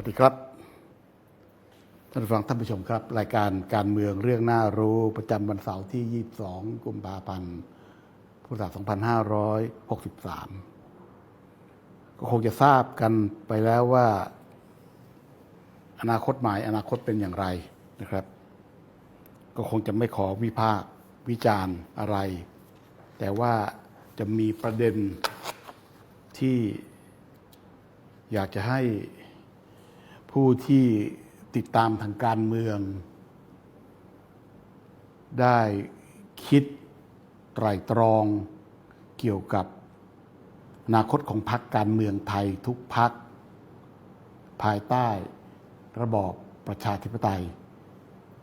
วัสดีครับ ท่านฟังท่านผู้ชมครับ รายการการเมืองเรื่องน่ารู้ประจำวันเสาร์ที่ 22 กุมภาพันธ์พุทธศักราช2563 ก็คงจะทราบกันไปแล้วว่า อนาคตใหมายอนาคตเป็นอย่างไรนะครับ ก็คงจะไม่ขอวิพากษ์วิจารณ์อะไร แต่ว่าจะมีประเด็นที่อยากจะให้ ผู้ที่ติดตามทางการเมือง ได้คิดไตรตรองเกี่ยวกับอนาคตของพรรคการเมืองไทยทุกพรรคภายใต้ระบอบประชาธิปไตย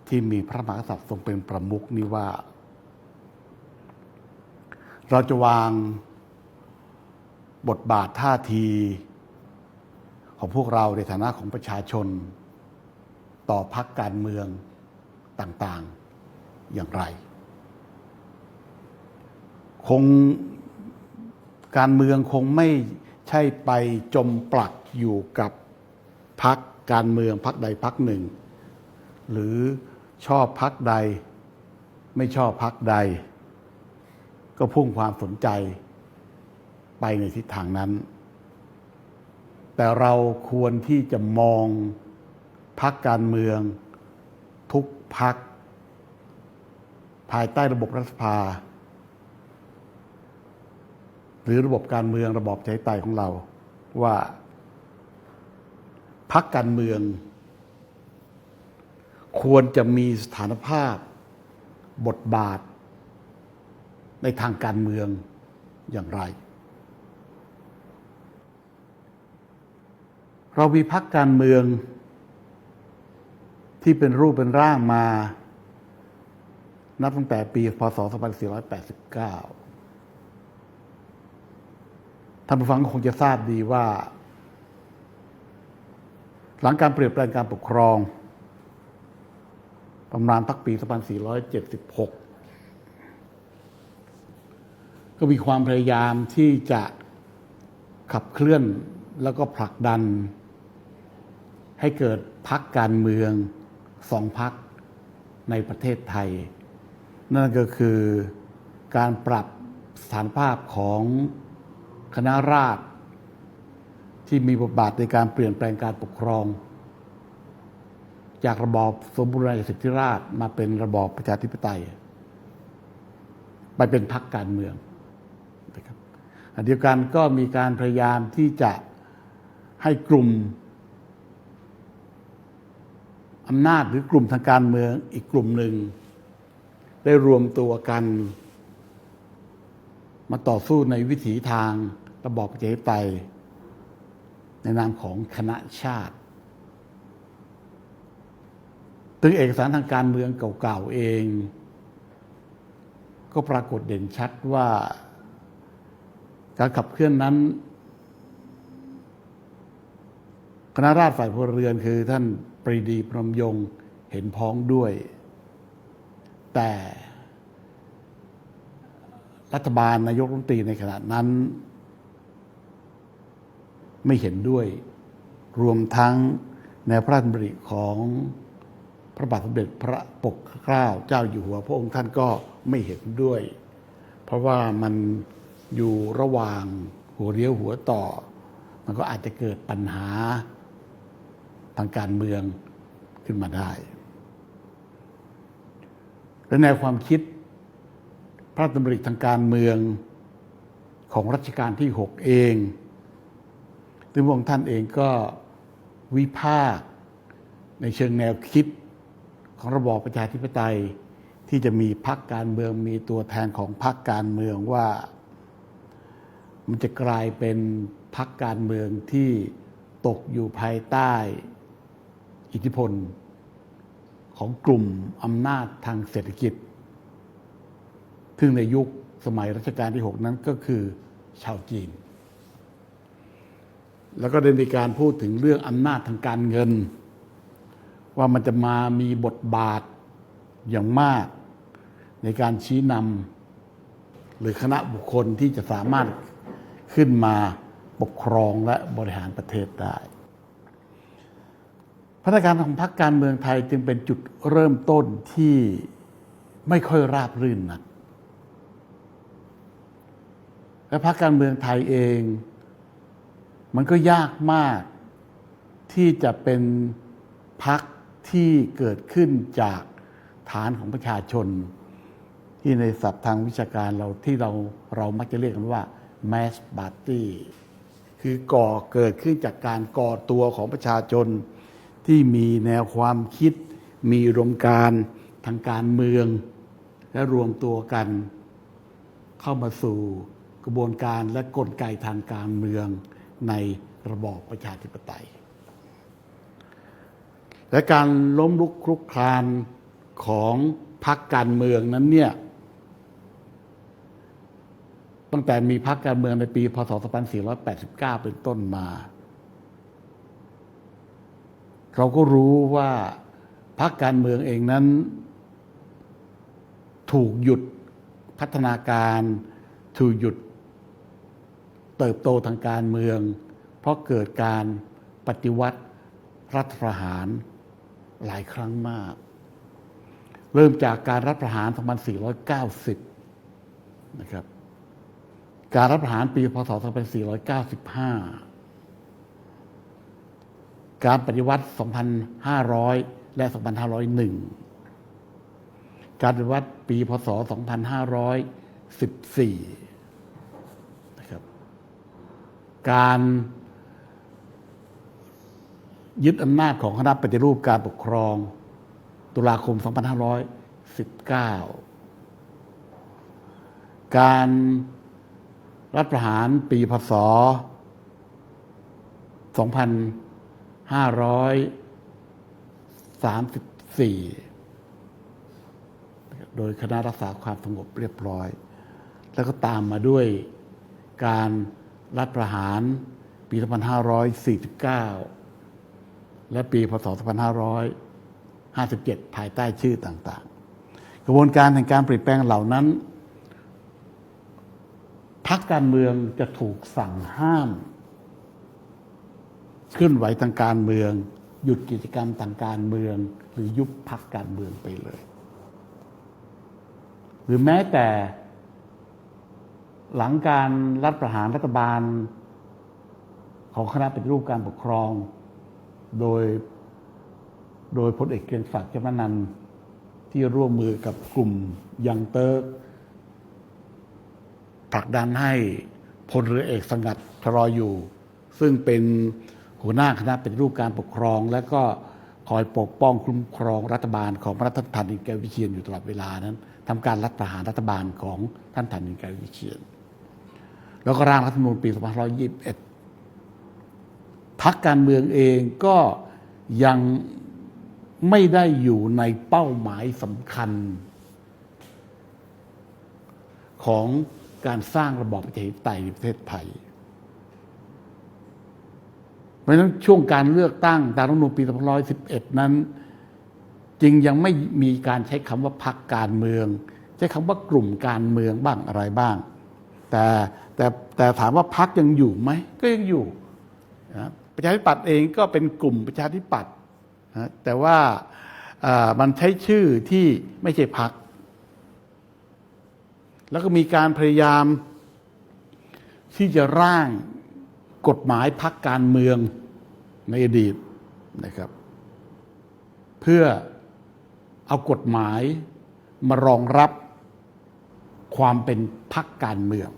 ที่มีพระมหากษัตริย์ทรงเป็นประมุขนี้ว่า เราจะวางบทบาทท่าที ของพวกเราในฐานะของประชาชน ต่อพักการเมืองต่างๆอย่างไร คงการเมืองคงไม่ใช่ไปจมปลักอยู่กับพักการเมืองพักใดพักหนึ่ง หรือชอบพักใด ไม่ชอบพักใด ก็พุ่งความสนใจไปในทิศทางนั้น แต่เราควรที่จะมองพักการเมือง ทุกพัก ภายใต้ระบบรัฐสภา หรือระบบการเมืองระบอบประชาธิปไตยของเรา ว่าพักการเมือง ควรจะมีสถานภาพบทบาท ในทางการเมืองอย่างไร เรามีพักการเมือง ที่เป็นรูปเป็นร่างมา นับตั้งแต่ปีพศ 2489 ท่านผู้ฟังคงจะทราบดีว่า หลังการเปลี่ยนแปลงการปกครองประมาณพักปี 2476 ก็มีความพยายามที่จะขับเคลื่อนแล้วก็ผลักดัน ให้เกิดพักการเมืองสองพักในประเทศไทย นั่นก็คือการปรับสถานภาพของคณะราษฎรที่มีบทบาทในการเปลี่ยนแปลงการปกครอง จากระบอบสมบูรณาญาสิทธิราชมาเป็นระบอบประชาธิปไตย ไปเป็นพรรคการเมืองนะครับอันเดียวกันก็มีการพยายามที่จะให้กลุ่ม อำนาจหรือกลุ่มทางการเมืองอีกกลุ่มหนึ่ง ได้รวมตัวกัน มาต่อสู้ในวิถีทางระบอบประชาธิปไตยในนามของคณะชาติถึงเอกสารทางการเมืองเก่าๆเอง ก็ปรากฏเด่นชัดว่า การขับเคลื่อนนั้นคณะราษฎรฝ่ายพลเรือนคือท่าน ปรีดีพรหมยงเห็นพ้องด้วย แต่รัฐบาลนายกรัฐมนตรีในขณะนั้น ไม่เห็นด้วย รวมทั้งแนวพระราชดำริของพระบาทสมเด็จพระปกเกล้าเจ้าอยู่หัวพระองค์ท่านก็ไม่เห็นด้วย เพราะว่ามันอยู่ระหว่างหัวเรียวหัวต่อ มันก็อาจจะเกิดปัญหา ทางการเมืองขึ้นมาได้ และแนวความคิดพระราชดำริทางการเมืองของรัชกาลที่ 6 เองซึ่งพระองค์ท่านเองก็วิพากษ์ในเชิงแนวคิดของระบอบประชาธิปไตยที่จะมีพรรคการเมืองมีตัวแทนของพรรคการเมืองว่า มันจะกลายเป็นพรรคการเมืองที่ตกอยู่ภายใต้ อิทธิพล ของกลุ่มอำนาจทางเศรษฐกิจ ซึ่งในยุคสมัยรัชกาลที่ 6 นั้นก็คือชาวจีน แล้วก็ได้มีการพูดถึงเรื่องอำนาจทางการเงิน ว่ามันจะมามีบทบาทอย่างมาก ในการชี้นำหรือคณะบุคคลที่จะสามารถขึ้นมาปกครองและบริหารประเทศได้ พัฒนาการของพรรคการเมืองไทยจึงเป็นจุดเริ่มต้นที่ไม่ค่อยราบรื่นนัก และพรรคการเมืองไทยเอง มันก็ยากมากที่จะเป็นพรรคที่เกิดขึ้นจากฐานของประชาชน ที่ในศัพท์ทางวิชาการเราที่เราเรามักจะเรียกกันว่า mass party คือก่อเกิดขึ้นจากการก่อตัวของประชาชน ที่มีแนวความคิด มีอุดมการทางการเมือง และรวมตัวกัน เข้ามาสู่กระบวนการและกลไกทางการเมืองในระบอบประชาธิปไตย และการล้มลุกคลุกคลานของพรรคการเมืองนั้นเนี่ยตั้งแต่มีพรรคการเมืองในปี พศ 2489 เป็นต้นมา เราก็รู้ว่าพรรคการเมืองเองนั้น ถูกหยุดพัฒนาการ ถูกหยุดเติบโตทางการเมือง เพราะเกิดการปฏิวัติรัฐประหารหลายครั้งมาก เริ่มจากการรัฐประหาร 2490 นะครับ การรัฐประหารปีพศ 2495 การปฏิวัติ 2500 และ 2501 การปฏิวัติปี พศ 2514 นะครับ การยึดอำนาจของคณะปฏิรูปการปกครอง ตุลาคม 2519 การรัฐประหารปี พศ 534โดยคณะรักษาความสงบเรียบร้อย แล้วก็ตามมาด้วยการรัฐประหารปี 2549 และปีพศ 2557 ภายใต้ชื่อต่าง ๆ กระบวนการแห่งการเปลี่ยนแปลงเหล่านั้น พักการเมืองจะถูกสั่งห้าม เคลื่อนไหวทางการเมือง หยุดกิจกรรมทางการเมือง หรือยุบพักการเมืองไปเลย หรือแม้แต่ หลังการรัฐประหารรัฐบาล ของคณะปฏิรูปการปกครอง โดยโดยพลเอกเกรียงศักดิ์เจ้านันที่ร่วมมือกับกลุ่มยังเติร์กผลักดันให้พลเรือเอกสงัดทรออยู่ ซึ่งเป็น หัวหน้าคณะเปฏิรูปการปกครอง และก็คอยปกป้องคุ้มครองรัฐบาลของพระท่านทันอินแกวิเชียนอยู่ตลอดเวลานั้นทำการรัฐประหารรัฐบาลของท่านทันอินแกววิเชียน แล้วก็ร่างรัฐธรรมนูญปี 2521พักการเมืองเองก็ยังไม่ได้อยู่ในเป้าหมายสำคัญ ของการสร้างระบอบประชาธิปไตยในประเทศไทย เพราะฉะนั้นช่วงการเลือกตั้งตามรัฐธรรมนูญปี2511 นั้น จึงยังไม่มีการใช้คำว่าพักการเมือง ใช้คำว่ากลุ่มการเมืองบ้างอะไรบ้าง แต่แต่แต่ถามว่าพักยังอยู่ไหมก็ยังอยู่นะประชาธิปัตย์เองก็เป็นกลุ่มประชาธิปัตย์นะแต่ว่ามันใช้ชื่อที่ไม่ใช่พักแล้วก็มีการพยายามที่จะร่างกฎหมายพักการเมือง ในอดีตนะครับ เพื่อเอากฎหมายมารองรับความเป็นพักการเมือง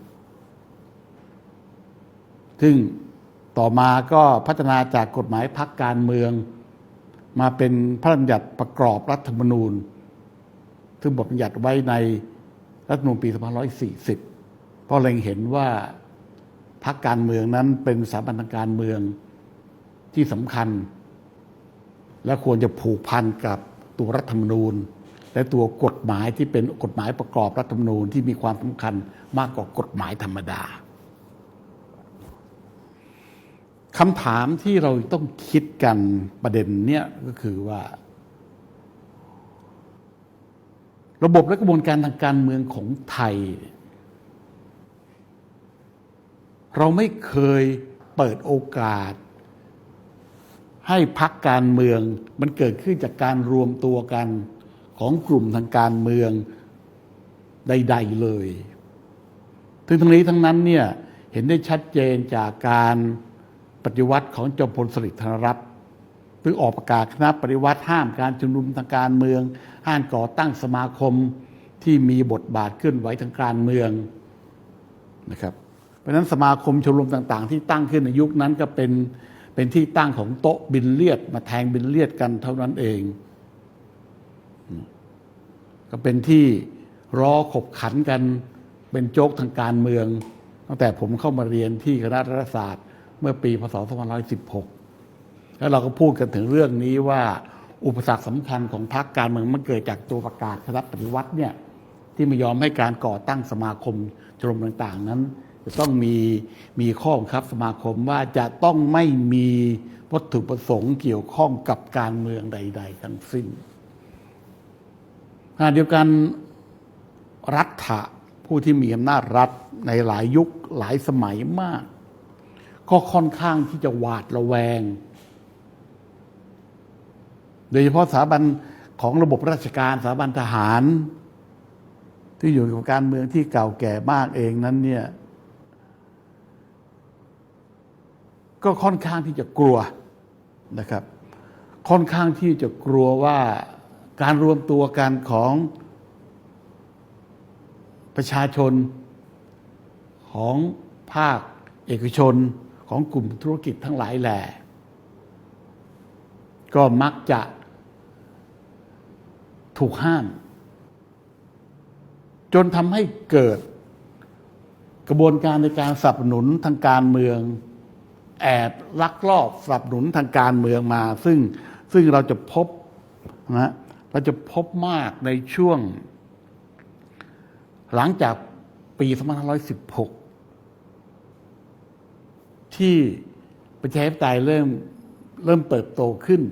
ซึ่งต่อมาก็พัฒนาจากกฎหมายพักการเมือง มาเป็นพระราชบัญญัติประกอบรัฐธรรมนูญ ซึ่งบทบัญญัติไว้ในรัฐธรรมนูญปี 2540 เพราะเล็งเห็นว่าพักการเมืองนั้นเป็นสถาบันทางการเมือง ที่สำคัญ และควรจะผูกพันกับตัวรัฐธรรมนูญ และตัวกฎหมายที่เป็นกฎหมายประกอบรัฐธรรมนูญที่มีความสำคัญมากกว่ากฎหมายธรรมดาคำถามที่เราต้องคิดกันประเด็นเนี้ยก็คือว่า ระบบและกระบวนการทางการเมืองของไทย เราไม่เคยเปิดโอกาส ให้พักการเมืองมันเกิดขึ้นจากการรวมตัวกันของกลุ่มทางการเมืองใด ๆเลย ถึงทั้งนี้ทั้งนั้นเนี่ยเห็นได้ชัดเจนจากการปฏิวัติของจอมพลสฤษดิ์ธนรัตน์ซึ่ออกประกาศคณะปฏิวัติห้ามการชุมนุมทางการเมือง ห้ามก่อตั้งสมาคมที่มีบทบาทเคลื่อนไหวทางการเมืองนะครับ เพราะฉะนั้นสมาคมชมรมต่าง ๆ ที่ตั้งขึ้นในยุคนั้นก็เป็น เป็นที่ตั้งของโต๊ะบินเลียด มาแทงบินเลียดกันเท่านั้นเอง ก็เป็นที่รอขบขันกันเป็นโจ๊กทางการเมือง ตั้งแต่ผมเข้ามาเรียนที่คณะรัฐศาสตร์ เมื่อปีพศ2516 แล้วเราก็พูดกันถึงเรื่องนี้ว่าอุปสรรคสำคัญของพรรคการเมืองมันเกิดจากตัวประกาศคณะปฏิวัติเนี่ยที่ไม่ยอมให้การก่อตั้งสมาคมชมรมต่าง ๆ นั้น จะต้องมีมีข้อบังคับสมาคมว่าจะต้องไม่มีวัตถุประสงค์เกี่ยวข้องกับการเมืองใด ๆ ทั้งสิ้นขณะเดียวกันรัฐะผู้ที่มีอำนาจรัฐในหลายยุคหลายสมัยมาก ก็ค่อนข้างที่จะหวาดระแวง โดยเฉพาะสถาบันของระบบราชการสถาบันทหาร ที่อยู่กับการเมืองที่เก่าแก่มากเองนั้นเนี่ย ก็ค่อนข้างที่จะกลัวนะครับ ค่อนข้างที่จะกลัวว่าการรวมตัวกันของประชาชนของภาคเอกชนของกลุ่มธุรกิจทั้งหลายแหล่ก็มักจะถูกห้าม จนทำให้เกิดกระบวนการในการสนับสนุนทางการเมือง แอบลักลอบสนับสนุนทางการเมืองมา ซึ่งซึ่งเราจะพบนะเราจะพบมากในช่วง หลังจากปี 2516 ที่ประชาธิปไตยเริ่มเริ่มเติบโตขึ้น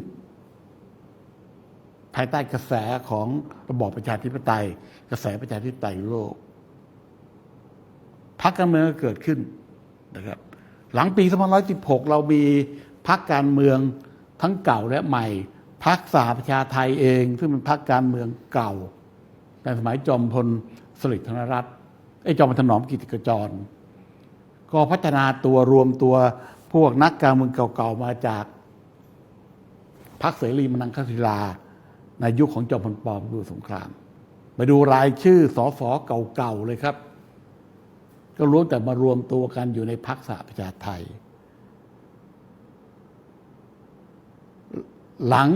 ภายใต้กระแสของระบอบประชาธิปไตย กระแสประชาธิปไตยโลกพรรคการเมืองก็เกิดขึ้นนะครับ หลังปี2516 เรามีพรรคการเมืองทั้งเก่าและใหม่พรรคสหประชาไทยเอง ซึ่งเป็นพรรคการเมืองเก่า แต่สมัยจอมพลสฤษดิ์ธนรัตน์ไอ้จอมพลถนอมกิติกจร ก็พัฒนาตัวรวมตัวพวกนักการเมืองเก่าๆมาจากพรรคเสรีมนังคศิลา ในยุคของจอมพลปอมดูสงคราม ไปดูรายชื่อสอสอเก่าๆเลยครับ ก็รู้แต่มารวมตัวกันอยู่ในพรรคสหประชาไทย หลัง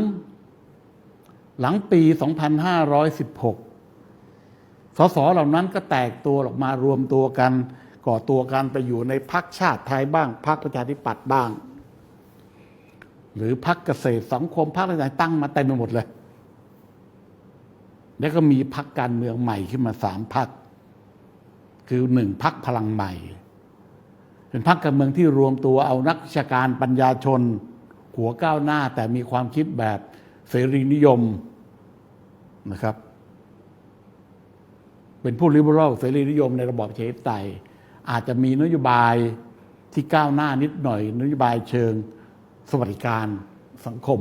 หลังปี 2516 สสเหล่านั้นก็แตกตัวออกมารวมตัวกัน ก่อตัวกันไปอยู่ในพรรคชาติไทยบ้างพรรคประชาธิปัตย์บ้าง หรือพรรคเกษตรสังคมพรรคอะไรตั้งมาเต็มไปหมดเลย แล้วก็มีพรรคการเมืองใหม่ขึ้นมาสามพรร คือหนึ่งพรรคพลังใหม่ เป็นพรรคการเมืองที่รวมตัวเอานักวิชาการปัญญาชน หัวก้าวหน้าแต่มีความคิดแบบเสรีนิยมนะครับ เป็นผู้ริเบอรัลเสรีนิยมในระบอบประชาธิปไตยอาจจะมีนโยบายที่ก้าวหน้านิดหน่อย นโยบายเชิงสวัสดิการสังคม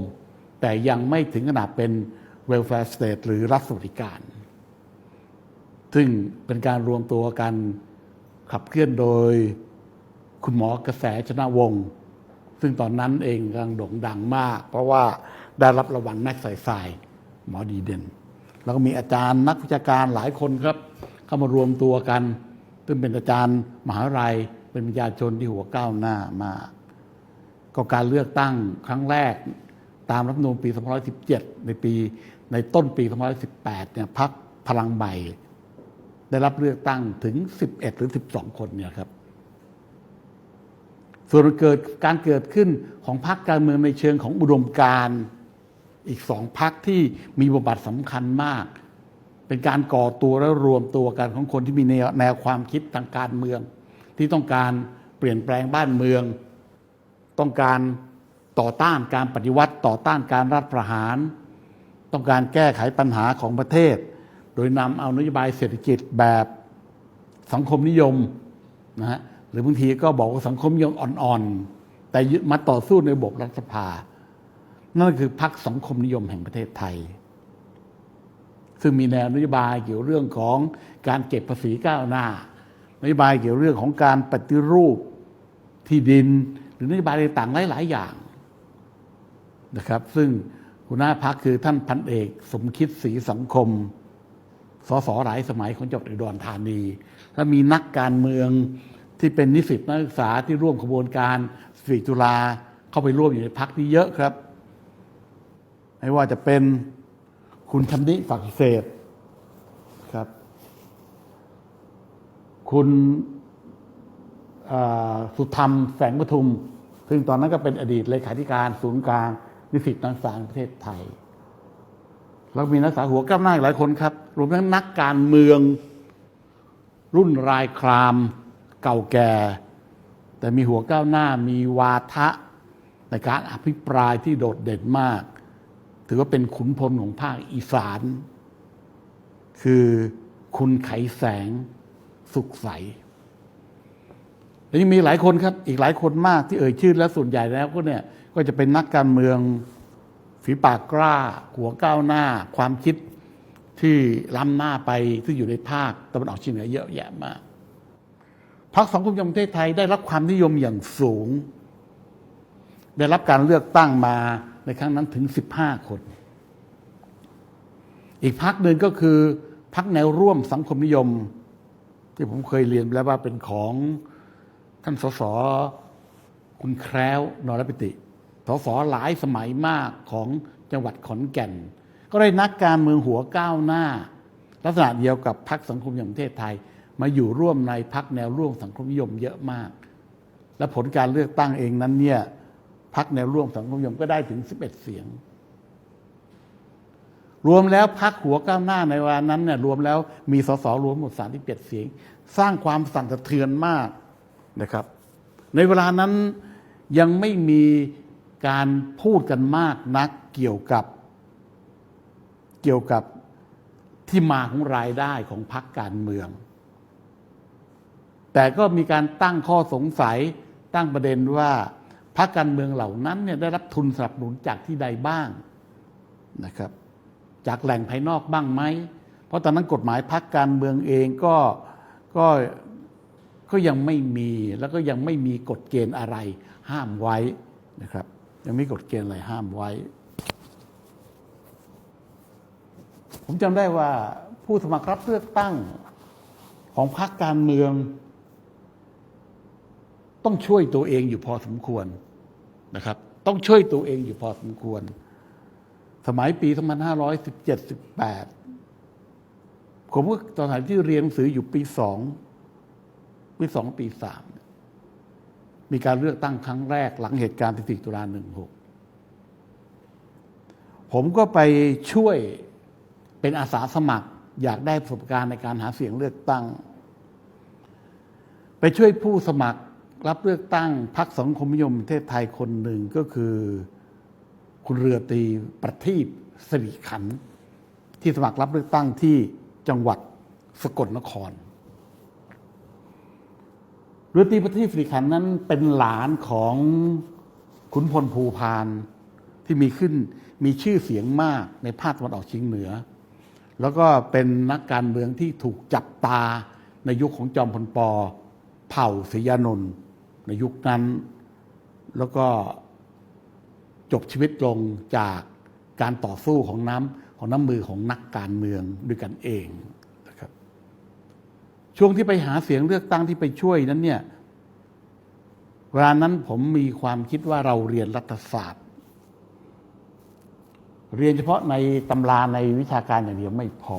แต่ยังไม่ถึงขนาดเป็น welfare state หรือรัฐสวัสดิการ ซึ่งเป็นการรวมตัวกันขับเคลื่อนโดยคุณหมอกระแสชนะวงศ์ซึ่งตอนนั้นเองกำลังโด่งดังมาก เพราะว่าได้รับรางวัลนักใส่ทรายหมอดีเด่น แล้วก็มีอาจารย์นักวิชาการหลายคนครับ เข้ามารวมตัวกัน ซึ่งเป็นอาจารย์มหาลัย เป็นประชาชนที่หัวก้าวหน้ามากก็การเลือกตั้งครั้งแรกตามรัฐธรรมนูญปี 2517 ในปีในต้นปี 2518 เนี่ยพักพลังใหม่ ได้รับเลือกตั้งถึง 11 หรือ 12 คนเนี่ยครับส่วนเกิดการเกิดขึ้นของพรรคการเมืองในเชิงของอุดมการอีกสองพรรคที่มีบทบาทสำคัญมาก เป็นการก่อตัวและรวมตัวกันของคนที่มีแนวแนวความคิดทางการเมือง ที่ต้องการเปลี่ยนแปลงบ้านเมือง ต้องการต่อต้านการปฏิวัติ ต่อต้านการรัฐประหาร ต้องการแก้ไขปัญหาของประเทศ ดยนำเอานโยบายเศรษฐกิจแบบสังคมนิยมนะฮะหรือบางทีก็บอกว่าสังคมนิยมอ่อนๆ แต่ยึดมาต่อสู้ในระบบรัฐสภา นั่นคือพรรคสังคมนิยมแห่งประเทศไทย ซึ่งมีแนวนโยบายเกี่ยวเรื่องของการเก็บภาษีก้าวหน้านโยบายเกี่ยวเรื่องของการปฏิรูปที่ดิน หรือนโยบายต่างๆหลาย ๆ อย่างนะครับ ซึ่งหัวหน้าพักคือท่านพันเอก สมคิดศรีสังคม สสหลายสมัยของจังหวัดอุดรธานี และมีนักการเมืองที่เป็นนิสิตนักศึกษาที่ร่วมขบวนการสตรีจุฬาเข้าไปร่วมอยู่ในพักนี้เยอะครับ ไม่ว่าจะเป็นคุณชำนิฝักเศษครับ คุณสุธรรมแสงปทุม ซึ่งตอนนั้นก็เป็นอดีตเลขาธิการศูนย์กลางนิสิตนักศึกษาประเทศไทย แล้วมีนักศึกษาหัวก้าวหน้าหลายคนครับ รวมทั้งนักการเมือง รุ่นรายคราม เก่าแก่ แต่มีหัวก้าวหน้ามีวาทะในการอภิปรายที่โดดเด่นมาก ถือว่าเป็นขุนพลของภาคอีสาน คือคุณไขแสงสุขใสแล้วยังมีหลายคนครับ อีกหลายคนมากที่เอ่ยชื่อแล้วส่วนใหญ่แล้วก็เนี่ย ก็จะเป็นนักการเมือง ฝีปากกล้า หัวก้าวหน้า ความคิดที่ล้ำหน้าไปที่อยู่ในภาคตะวันออกเฉียงเหนือเยอะแยะมากพรรคสังคมนิยมประเทศไทยได้รับความนิยมอย่างสูง ได้รับการเลือกตั้งมาในครั้งนั้นถึง 15 คน อีกพักหนึ่งก็คือพักแนวร่วมสังคมนิยม ที่ผมเคยเรียนไปแล้วว่าเป็นของท่านสสคุณแคล้วนรปิติ สสหลายสมัยมากของจังหวัดขอนแก่น ก็ได้นักการเมืองหัวก้าวหน้า ลักษณะเดียวกับพรรคสังคมนิยมประเทศไทย มาอยู่ร่วมในพรรคแนวร่วมสังคมนิยมเยอะมาก และผลการเลือกตั้งเองนั้นเนี่ยพรรคแนวร่วมสังคมนิยมก็ได้ถึง 11 เสียง รวมแล้วพักหัวก้าวหน้าในวันนั้นเนี่ยรวมแล้วมีสสรวมหมด37เสียง สร้างความสั่นสะเทือนมากนะครับ ในเวลานั้นยังไม่มี การพูดกันมากนักเกี่ยวกับ เกี่ยวกับที่มาของรายได้ของพรรคการเมือง แต่ก็มีการตั้งข้อสงสัยตั้งประเด็นว่าพรรคการเมืองเหล่านั้นเนี่ยได้รับทุนสนับสนุนจากที่ใดบ้างนะครับ จากแหล่งภายนอกบ้างไหมเพราะตอนนั้นกฎหมายพรรคการเมืองเองก็ก็ก็ยังไม่มีแล้วก็ยังไม่มีกฎเกณฑ์อะไรห้ามไว้นะครับ ยังมีกฎเกณฑ์อะไรห้ามไว้ ผมจำได้ว่าผู้สมัครรับเลือกตั้งของพรรคการเมือง ต้องช่วยตัวเองอยู่พอสมควรนะครับ ต้องช่วยตัวเองอยู่พอสมควร สมัยปี 2517-18 ผมก็ตอนไหนที่เรียนหนังสืออยู่ปีสองปีสองปีสาม มีการเลือกตั้งครั้งแรกหลังเหตุการณ์14ตุลา16 ผมก็ไปช่วยเป็นอาสาสมัคร อยากได้ประสบการณ์ในการหาเสียงเลือกตั้ง ไปช่วยผู้สมัครรับเลือกตั้งพรรคสังคมนิยมประเทศไทยคนหนึ่งก็คือ คุณเรือตีประทีปสิริขัน ที่สมัครรับเลือกตั้งที่จังหวัดสกลนคร เรือตีประทีปสิริขันธ์นั้นเป็นหลานของขุนพลภูพานที่มีขึ้นมีชื่อเสียงมากในภาคตะวันออกเฉียงเหนือ แล้วก็เป็นนักการเมืองที่ถูกจับตาในยุคของจอมพลปอเผ่าศรียานนท์ในยุคนั้น แล้วก็จบชีวิตลงจากการต่อสู้ของน้ำของน้ำมือของนักการเมืองด้วยกันเอง ช่วงที่ไปหาเสียงเลือกตั้งที่ไปช่วยนั้นเนี่ยเวลานั้นผมมีความคิดว่าเราเรียนรัฐศาสตร์ เรียนเฉพาะในตำราในวิชาการอย่างเดียวไม่พอ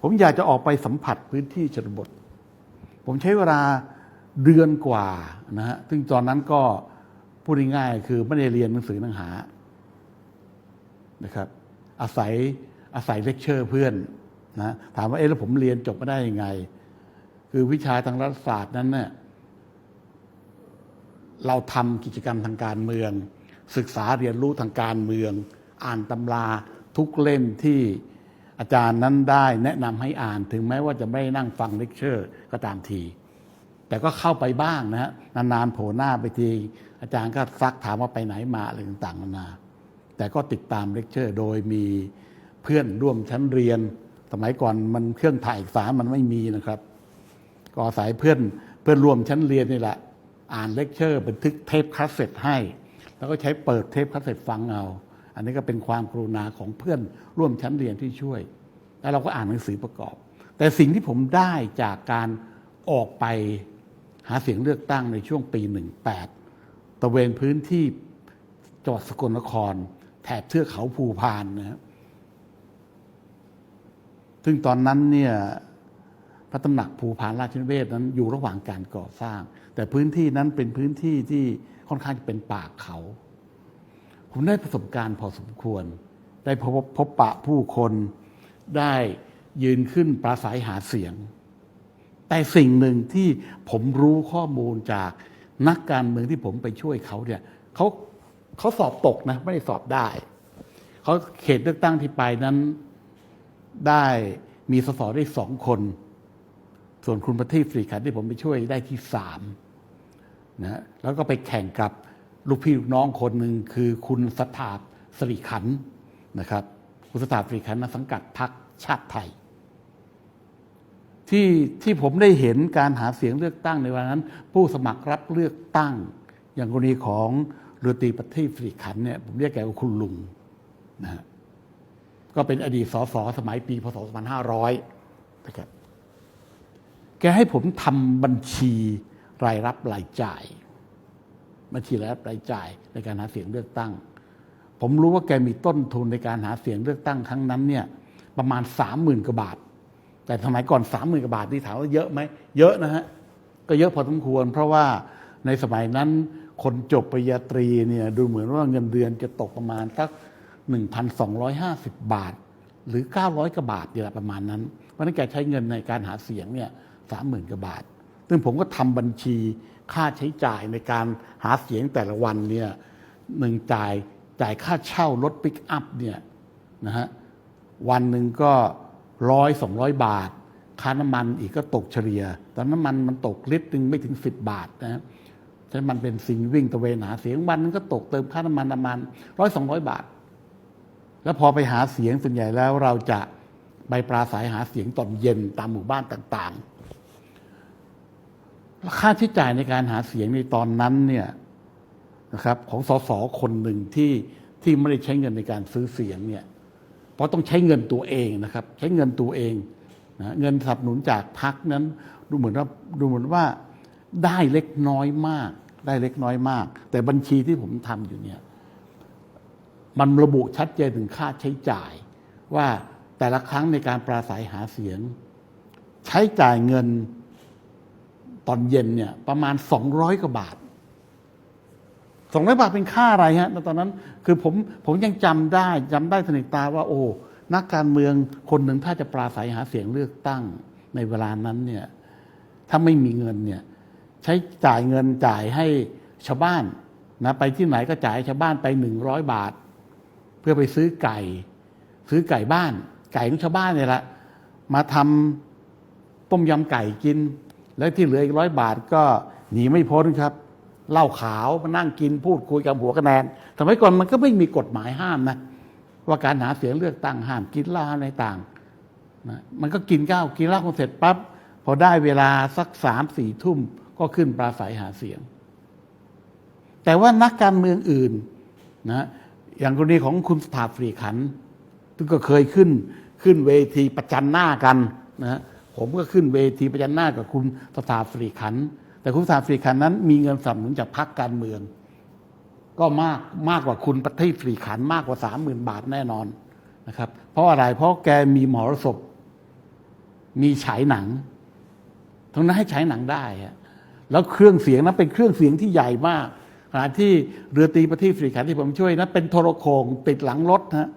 ผมอยากจะออกไปสัมผัสพื้นที่ชนบท ผมใช้เวลาเดือนกว่านะฮะซึ่งตอนนั้นก็พูดง่ายๆคือไม่ได้เรียนหนังสือหนังหานะครับ อาศัยอาศัยเลคเชอร์เพื่อนนะถามว่าเอ๊ะแล้วผมเรียนจบมาได้ยังไง คือวิชาทางรัฐศาสตร์นั้นเนี่ยเราทำกิจกรรมทางการเมือง ศึกษาเรียนรู้ทางการเมือง อ่านตำราทุกเล่มที่อาจารย์นั้นได้แนะนำให้อ่านถึงแม้ว่าจะไม่นั่งฟังเลคเชอร์ก็ตามที แต่ก็เข้าไปบ้างนะฮะนานๆโผล่หน้าไปที อาจารย์ก็ซักถามว่าไปไหนมาอะไรต่างๆนานา แต่ก็ติดตามเลคเชอร์โดยมีเพื่อนร่วมชั้นเรียน สมัยก่อนมันเครื่องถ่ายเอกสารมันไม่มีนะครับ ก็อาศัยเพื่อนเพื่อนร่วมชั้นเรียนนี่แหละ อ่านเลคเชอร์บันทึกเทปคาสเซ็ตให้ แล้วก็ใช้เปิดเทปคาสเซ็ตฟังเอา อันนี้ก็เป็นความกรุณาของเพื่อนร่วมชั้นเรียนที่ช่วย แล้วเราก็อ่านหนังสือประกอบ แต่สิ่งที่ผมได้จากการออกไปหาเสียงเลือกตั้งในช่วงปี 18 ตะเวนพื้นที่จังหวัดสกลนคร แถบเทือกเขาภูพานนะครับซึ่งตอนนั้นเนี่ย พระตำหนักภูพานราชนิเวศนั้นอยู่ระหว่างการก่อสร้าง แต่พื้นที่นั้นเป็นพื้นที่ที่ค่อนข้างจะเป็นป่าเขา ผมได้ประสบการณ์พอสมควร ได้พบพบปะผู้คนได้ยืนขึ้นปราศัยหาเสียง แต่สิ่งหนึ่งที่ผมรู้ข้อมูลจากนักการเมืองที่ผมไปช่วยเขาเนี่ยเขาเขาสอบตกนะ ไม่ได้สอบได้ เขาเขตเลือกตั้งที่ไปนั้นได้มีสสได้สองคน ส่วนคุณประทีปศรีขันที่ผมไปช่วยได้ที่สามนะแล้วก็ไปแข่งกับลูกพี่ลูกน้องคนหนึ่งคือคุณสถาพสริขันนะครับ คุณสถาพสริขันนะสังกัดพรรคชาติไทย ที่ที่ผมได้เห็นการหาเสียงเลือกตั้งในวันนั้น ผู้สมัครรับเลือกตั้ง อย่างกรณีของเรือตีประทีปศรีขันเนี่ยผมเรียกแกว่าคุณลุงนะฮะก็เป็นอดีตสสสมัยปีพศ2500นะครับ แกให้ผมทำบัญชีรายรับรายจ่าย บัญชีรายรับรายจ่ายในการหาเสียงเลือกตั้ง ผมรู้ว่าแกมีต้นทุนในการหาเสียงเลือกตั้งครั้งนั้นเนี่ยประมาณสามหมื่นกว่าบาท แต่สมัยก่อนสามหมื่นกว่าบาทนี่ถามว่าเยอะไหมเยอะนะฮะก็เยอะพอสมควร เพราะว่าในสมัยนั้นคนจบปริญญาตรีเนี่ยดูเหมือนว่าเงินเดือนจะตกประมาณสัก 1,250 บาท หรือ 900กว่าบาทเนี่ยประมาณนั้น เพราะนั้นแกใช้เงินในการหาเสียงเนี่ย สามหมื่นกว่าบาท ซึ่งผมก็ทำบัญชีค่าใช้จ่ายในการหาเสียงแต่ละวันเนี่ยหนึ่งจ่ายจ่ายค่าเช่ารถปิกอัพเนี่ยนะฮะวันหนึ่งก็ร้อยสองร้อยบาท ค่าน้ำมันอีกก็ตกเฉลี่ยตอนน้ำมันมันตกลิตรหนึ่งไม่ถึง10บาทนะใช้มันเป็นสิ่งวิ่งตะเวนหาเสียงวันนึงก็ตกเติมค่าน้ำมันน้ำมันร้อยสองร้อยบาท แล้วพอไปหาเสียงส่วนใหญ่แล้วเราจะไปปราศัยหาเสียงตอนเย็นตามหมู่บ้านต่างๆ ค่าใช้จ่ายในการหาเสียงในตอนนั้นเนี่ยนะครับ ของสสคนหนึ่งที่ที่ไม่ได้ใช้เงินในการซื้อเสียงเนี่ยเพราะต้องใช้เงินตัวเองนะครับ ใช้เงินตัวเองนะเงินสนับสนุนจากพรรคนั้น ดูเหมือนว่าดูเหมือนว่าได้เล็กน้อยมาก ได้เล็กน้อยมาก แต่บัญชีที่ผมทำอยู่เนี่ยมันระบุชัดเจนถึงค่าใช้จ่าย ว่าแต่ละครั้งในการปราศัยหาเสียง ใช้จ่ายเงิน ตอนเย็นเนี่ยประมาณ 200กว่าบาท 200 บาทเป็นค่าอะไรฮะตอนนั้นคือผมผมยังจำได้จำได้สนิทตาว่าโอ้นักการเมืองคนหนึ่งถ้าจะปราศัยหาเสียงเลือกตั้งในเวลานั้นเนี่ยถ้าไม่มีเงินเนี่ยใช้จ่ายเงินจ่ายให้ชาวบ้านนะไปที่ไหนก็จ่ายให้ชาวบ้านไป100บาท เพื่อไปซื้อไก่ ซื้อไก่บ้าน ไก่ของชาวบ้านเนี่ยแหละมาทำต้มยำไก่กิน แล้วที่เหลืออีกร้อยบาทก็หนีไม่พ้นครับเหล้าขาวมานั่งกินพูดคุยกับหัวคะแนนสมัยก่อนมันก็ไม่มีกฎหมายห้ามนะ ว่าการหาเสียงเลือกตั้งห้ามกินเหล้าอะไรต่างนะมันก็กินข้าวกินเหล้าเสร็จปั๊บพอได้เวลาสักสามสี่ทุ่มก็ขึ้นปราศัยหาเสียง แต่ว่านักการเมืองอื่นนะอย่างกรณีของคุณสถาปรีขันธ์ซึ่งก็เคยขึ้นขึ้นเวทีประจันหน้ากันนะ ผมก็ขึ้นเวทีประจันหน้ากับคุณสถาปรีขัน แต่คุณสถาปรีขันนั้นมีเงินสนับสนุนจากพรรคการเมือง ก็มากมากกว่าคุณประทีปศรีขันมากกว่าสามหมื่นบาทแน่นอนนะครับ เพราะอะไรเพราะแกมีหมอรสพมีฉายหนังตรงนั้นให้ฉายหนังได้แล้วเครื่องเสียงนั้นเป็นเครื่องเสียงที่ใหญ่มากขณะที่เรือตีประทีปศรีขันที่ผมช่วยนั้นเป็นโทรโขงติดหลังรถฮะ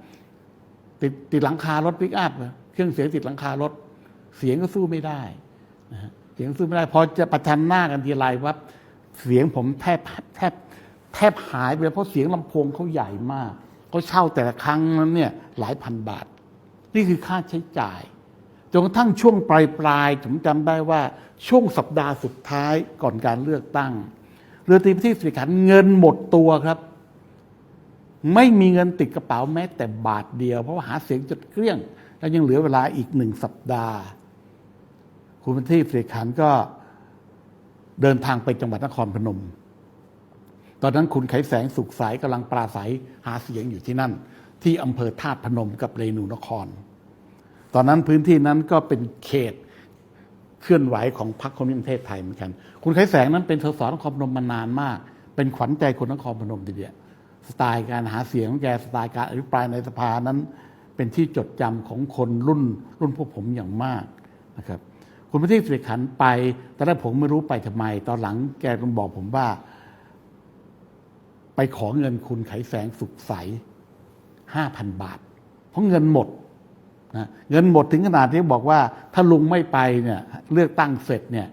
ติดติดหลังคารถปิกอัพเครื่องเสียงติดหลังคารถ เสียงก็สู้ไม่ได้นะฮะเสียงสู้ไม่ได้พอจะประชันหน้ากันทีไรวับเสียงผมแทบแทบแทบหายไปเพราะเสียงลำโพงเขาใหญ่มากเขาเช่าแต่ละครั้งนั้นเนี่ยหลายพันบาท นี่คือค่าใช้จ่ายจนกระทั่งช่วงปลายปลายๆผมจำได้ว่าช่วงสัปดาห์สุดท้ายก่อนการเลือกตั้ง เรือตีประทีปศรีขันเงินหมดตัวครับ ไม่มีเงินติดกระเป๋าแม้แต่บาทเดียว เพราะว่าหาเสียงจดเกลี้ยง แล้วยังเหลือเวลาอีกหนึ่งสัปดาห์ คุณประทีปเสกขันก็เดินทางไปจังหวัดนครพนม ตอนนั้นคุณไขแสงสุขใสกำลังปราศัยหาเสียงอยู่ที่นั่น ที่อำเภอธาตุพนมกับเรนูนคร ตอนนั้นพื้นที่นั้นก็เป็นเขตเคลื่อนไหวของพรรคคอมมิวนิสต์ประเทศไทยเหมือนกัน คุณไขแสงนั้นเป็นสสนครพนมมานานมาก เป็นขวัญใจคนนครพนมทีเดียวสไตล์การหาเสียงของแกสไตล์การอภิปรายในสภานั้น เป็นที่จดจำของคนรุ่นรุ่นพวกผมอย่างมากนะครับ คุณประทีปเสกขันไปตอนแรกผมไม่รู้ไปทำไม ตอนหลังแกต้องบอกผมว่า ไปขอเงินคุณไขแสงสุขใสห้าพันบาท เพราะเงินหมดนะเงินหมดถึงขนาดที่บอกว่า ถ้าลุงไม่ไปเนี่ย เลือกตั้งเสร็จเนี่ย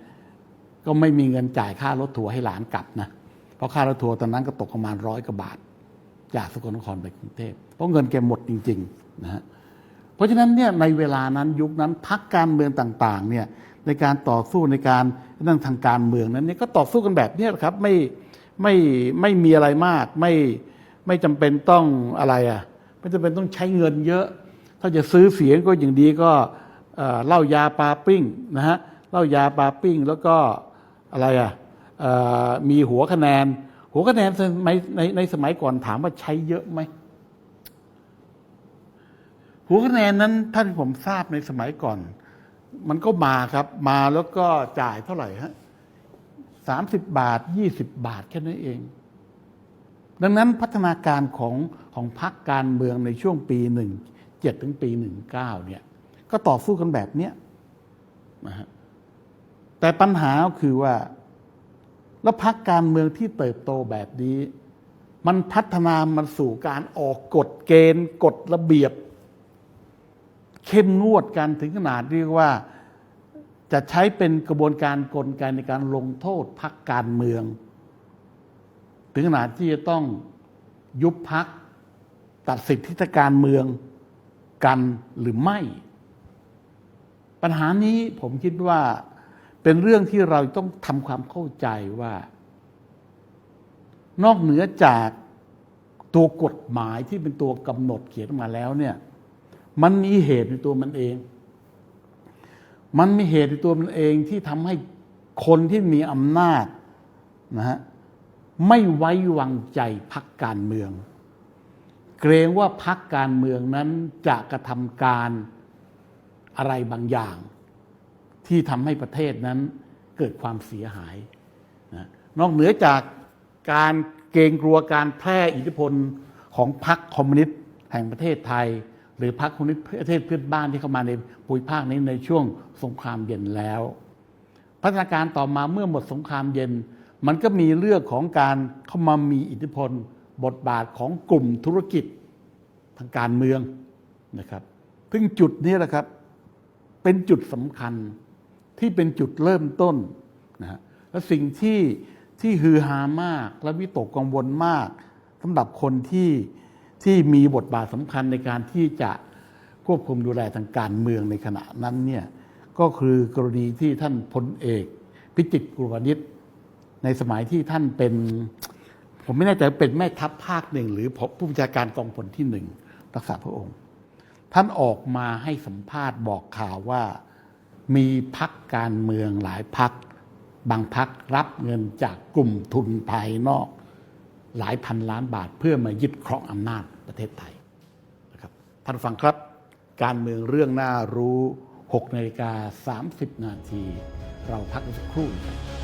ก็ไม่มีเงินจ่ายค่ารถทัวร์ให้หลานกลับนะเพราะค่ารถทัวร์ตอนนั้นก็ตกประมาณร้อยกว่าบาท จากสกลนครไปกรุงเทพเพราะเงินแกหมดจริง ๆ นะฮะเพราะฉะนั้นเนี่ยในเวลานั้นยุคนั้นพักการเมืองต่าง ๆ เนี่ย ในการต่อสู้ในการนั่งทางการเมืองนั้นเนี่ยก็ต่อสู้กันแบบนี้ครับไม่ไม่ไม่มีอะไรมาก ไม่ไม่จำเป็นต้องอะไรอะไม่จำเป็นต้องใช้เงินเยอะ ถ้าจะซื้อเสียงก็อย่างดีก็เอ่อเหล้ายาปลาปิ้งนะฮะเหล้ายาปลาปิ้งแล้วก็อะไรอะมีหัวคะแนน หัวคะแนนในในในสมัยก่อนถามว่าใช้เยอะไหมหัวคะแนนนั้นท่านผมทราบในสมัยก่อน มันก็มาครับ มาแล้วก็จ่ายเท่าไหร่ฮะสามสิบบาทยี่สิบบาทแค่นั้นเอง ดังนั้นพัฒนาการของของพรรคการเมืองในช่วงปีหนึ่งเจ็ดถึงปีหนึ่งเก้าเนี่ยก็ต่อสู้กันแบบเนี้ยนะฮะแต่ปัญหาคือว่า แล้วพรรคการเมืองที่เติบโตแบบนี้ มันพัฒนามันสู่การออกกฎเกณฑ์กฎระเบียบ เข้มงวดกันถึงขนาดเรียกว่า จะใช้เป็นกระบวนการกลไกในการลงโทษพรรคการเมือง ถึงขนาดที่จะต้องยุบพักตัดสิทธิทางการเมืองกันหรือไม่ ปัญหานี้ผมคิดว่าเป็นเรื่องที่เราต้องทำความเข้าใจว่า นอกเหนือจากตัวกฎหมายที่เป็นตัวกำหนดเขียนมาแล้วเนี่ย มันมีเหตุในตัวมันเอง มันมีเหตุในตัวมันเองที่ทำให้คนที่มีอำนาจนะฮะไม่ไว้วางใจพักการเมือง เกรงว่าพักการเมืองนั้นจะกระทำการอะไรบางอย่าง ที่ทำให้ประเทศนั้นเกิดความเสียหายนะนอกเหนือจากการเกรงกลัวการแพร่อิทธิพลของพรรคคอมมิวนิสต์แห่งประเทศไทย หรือพรรคคอมมิวนิสต์ประเทศเพื่อนบ้านที่เข้ามาในภูมิภาคนี้ในช่วงสงครามเย็นแล้ว พัฒนาการต่อมาเมื่อหมดสงครามเย็น มันก็มีเรื่องของการเข้ามามีอิทธิพล บทบาทของกลุ่มธุรกิจทางการเมืองนะครับซึ่งจุดนี้แหละครับ เป็นจุดสำคัญที่เป็นจุดเริ่มต้นนะฮะและสิ่งที่ที่ฮือฮามากและวิตกกังวลมากสำหรับคนที่ ที่มีบทบาทสำคัญในการที่จะควบคุมดูแลทางการเมืองในขณะนั้นเนี่ยก็คือกรณีที่ท่านพลเอก พิจิตรกุลวณิชในสมัยที่ท่านเป็น ผมไม่แน่ใจเป็นแม่ทัพภาคหนึ่ง หรือผู้บัญชาการกองพลที่หนึ่งรักษาพระองค์ ท่านออกมาให้สัมภาษณ์บอกข่าวว่ามีพักการเมืองหลายพัก บางพักรับเงินจากกลุ่มทุนภายนอก หลายพันล้านบาทเพื่อมายึดครองอำนาจ ประเทศไทยนะครับท่านฟังครับ การเมืองเรื่องน่ารู้6นาฬิกา30 นาที เราพักสักครู่ครับ